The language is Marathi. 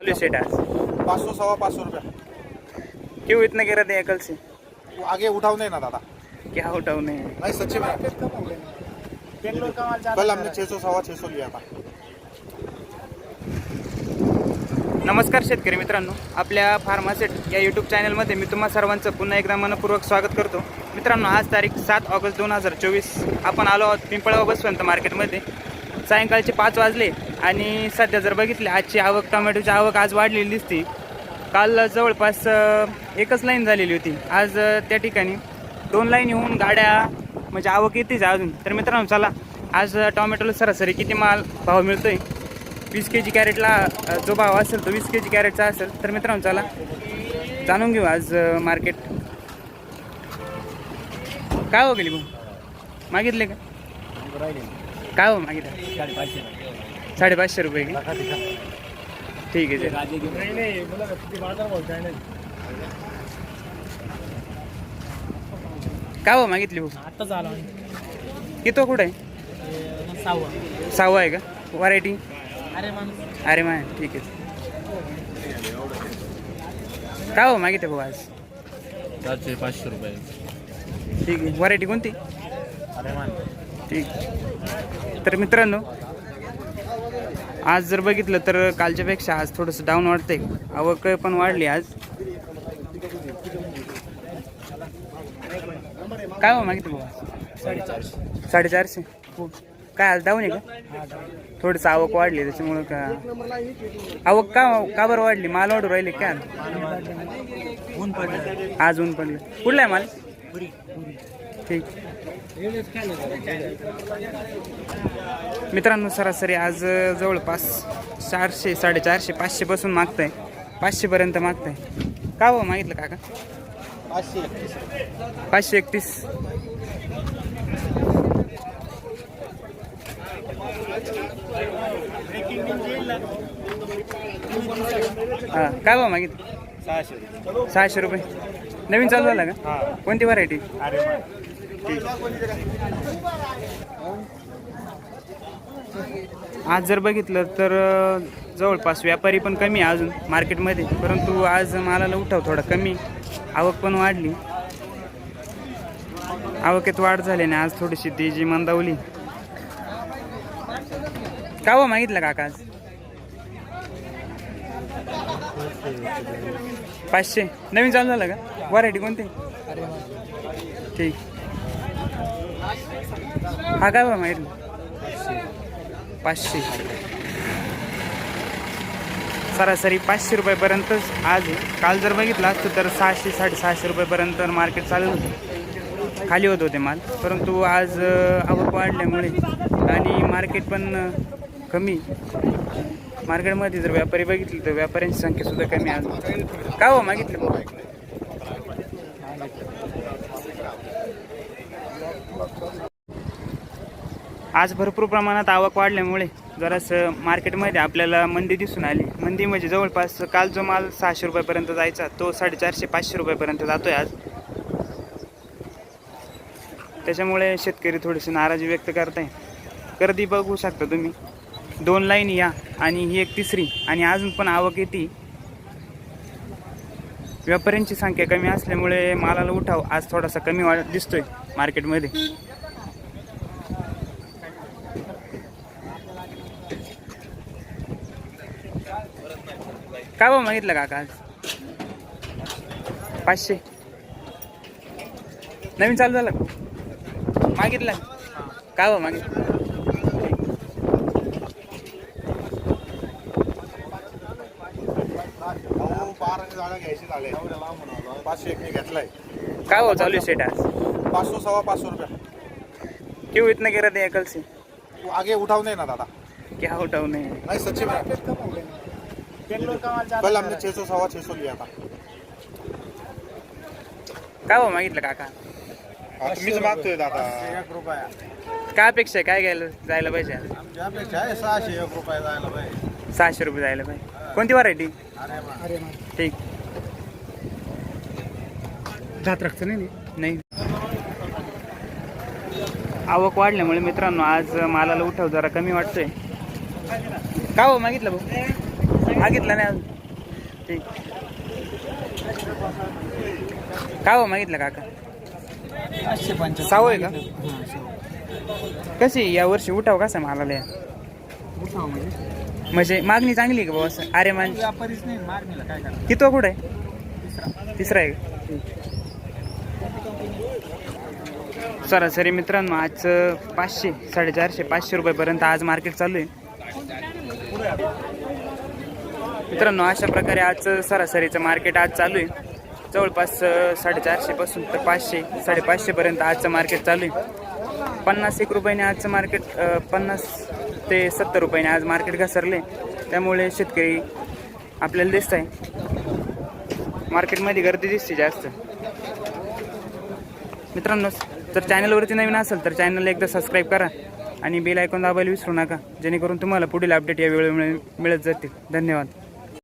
चलो सेट आज पाँच सौ सवा पाँच सौ रुपया. क्यों इतना गिरा दिया कल से वो आगे उठाओ नहीं ना दादा. क्या उठाऊ नहीं? नहीं सच्ची में कल हमने छः सौ सवा छः सौ लिया था नमस्कार शेतकरी मित्रांनो आपल्या फार्मासेट या यूट्यूब चॅनलमध्ये मी तुम्हा सर्वांचं पुन्हा एकदा मनपूर्वक स्वागत करतो. मित्रांनो आज तारीख सात ऑगस्ट दोन हजार चोवीस. आपण आलो आहोत पिंपळगाव बसवंत मार्केटमध्ये सायंकाळचे पाच वाजले. आणि सध्या जर बघितले आजची आवक टोमॅटोची आवक आज वाढलेली दिसते. काल जवळपास एकच लाईन झालेली होती. आज त्या ठिकाणी दोन लाईन येऊन गाड्या म्हणजे आवक येतेच अजून. तर मित्रांनो चला आज टोमॅटोला सरासरी किती माल भाव मिळतोय? वीस के जी कॅरेटला जो भाव असेल तो वीस के जी कॅरेटचा असेल. तर मित्रांनो चला जाणून घेऊ आज मार्केट काय हो गेली भाऊ? मागितले का? काय हो मागितलं? साडेपाचशे रुपये का? ठीक आहे. काय हो मागितली भाऊ? आत्ताच आला कितो कुठं? आहे सहावा सहावा आहे का? व्हरायटी अरे मा ठीक आहे. काय हो मागितले भाऊ आज? चारशे पाचशे रुपये. ठीक आहे. व्हरायटी कोणती? अरे मान ठीक. तर मित्रांनो आज जर बघितलं तर कालच्यापेक्षा आज थोडंसं डाऊन वाटतंय आवक पण वाढली आज. काय हो मागितलं बाबा साडेचारशे. काय आज डाऊन आहे का? थोडंसं आवक वाढली त्याच्यामुळं का? आवक का का बरं वाढली? माल वाढू राहिले काय आज ऊन पडलं. कुठला आहे माल? ठीक. मित्रांनो सरासरी आज जवळपास चारशे साडेचारशे पाचशे पासून मागताय. पाचशे पर्यंत मागताय. का हो मागितलं काका? पाचशे पाचशे एकतीस. हा काय भाव मागितलं? सहाशे सहाशे रुपये. नवीन चालू झाला का? कोणती व्हरायटी आज जर बघितलं तर जवळपास व्यापारी पण कमी आहे अजून मार्केटमध्ये. परंतु आज मालाला उठाव थोडा कमी. आवक पण वाढली. आवकेत वाढ झाल्याने आज थोडीशी ती जी मंदावली. का हो मागितलं काका आज? पाचशे. नवीन चालू झालं का? व्हरायटी कोणती? ठीक. हा काय बा माहीत पाचशे. सरासरी पाचशे रुपयापर्यंतच आज काल जर बघितलं असतं तर सहाशे साडेसहाशे रुपयापर्यंत मार्केट चालू होतं. खाली होत होते माल. परंतु आज आवक वाढल्यामुळे आणि मार्केट पण कमी. मार्केटमध्ये जर व्यापारी बघितले तर व्यापाऱ्यांची संख्यासुद्धा कमी आहे का हो मागितलं? मग? आज भरपूर प्रमाणात आवक वाढल्यामुळे जरासं मार्केटमध्ये आपल्याला मंदी दिसून आली. मंदी म्हणजे जवळपास काल जो माल सहाशे रुपयापर्यंत जायचा तो साडेचारशे पाचशे रुपयापर्यंत जातोय आज. त्याच्यामुळे शेतकरी थोडीशी नाराजी व्यक्त करत आहे गर्दी बघू शकता तुम्ही. दोन लाईन या आणि ही एक तिसरी आणि अजून पण आवक येते. व्यापाऱ्यांची संख्या कमी असल्यामुळे मालाला उठाव आज थोडासा कमी वाढ दिसतोय मार्केटमध्ये. काय भाव मागितलं काका आज? पाचशे. नवीन चालू झालं. मागितलं. काय भाव मागितलं? झाले पाचशे एक मी घेतलाय. काय भाव चालू आहे सेट आज? पाँच सौ सवा पाँच सौ रुपया. क्यों इतना गिरा दिया कल से वो आगे उठाओ नहीं ना दादा. क्या उठाऊ नहीं? नहीं सच्ची कल हमने छः सौ सवा छः सौ लिया था काय भाव मागितलं काका? हा, तुम्हीच मागतोय दादा. एक रुपया काय अपेक्षा आहे? काय घ्यायला जायला पाहिजे? आज? आमच्यापेक्षा आहे सहाशे एक रुपया जायला पाहिजे. सहाशे रुपये जायला पाहिजे. कोणती व्हरायटी ठीक. जात रक्त नाही नाही. आवक वाढल्यामुळे मित्रांनो आज मालाला उठाव जरा कमी वाटतोय. का हो मागितलं भाऊ? मागितलं नाही अजून. ठीक. काय हो मागितलं काका? पाचशे पंचावन्न सावं आहे का? कशी या वर्षी उठाव कसा मालाला या? म्हणजे? मागणी चांगली आहे का भाऊ असं? अरे मान किती कुठं आहे? तिसरा. आहे का? सरासरी मित्रांनो आज पाचशे साडेचारशे पाचशे रुपयापर्यंत आज मार्केट चालू आहे. मित्रांनो अशा प्रकारे आज सरासरीचं मार्केट आज चालू आहे. जवळपास साडेचारशेपासून तर पाचशे साडेपाचशेपर्यंत आजचं मार्केट चालू आहे. पन्नास एक रुपयाने आजचं मार्केट पन्नास ते सत्तर रुपयाने आज मार्केट घसरले. त्यामुळे शेतकरी आपल्याला दिसत आहे मार्केटमध्ये गर्दी दिसते जास्त. मित्रांनो जर चॅनलवरती नवीन असेल तर चॅनलला एकदा सबस्क्राईब करा आणि बेल ऐकून दाबायला विसरू नका जेणेकरून तुम्हाला पुढील अपडेट या वेळेमुळे मिळत जातील. धन्यवाद.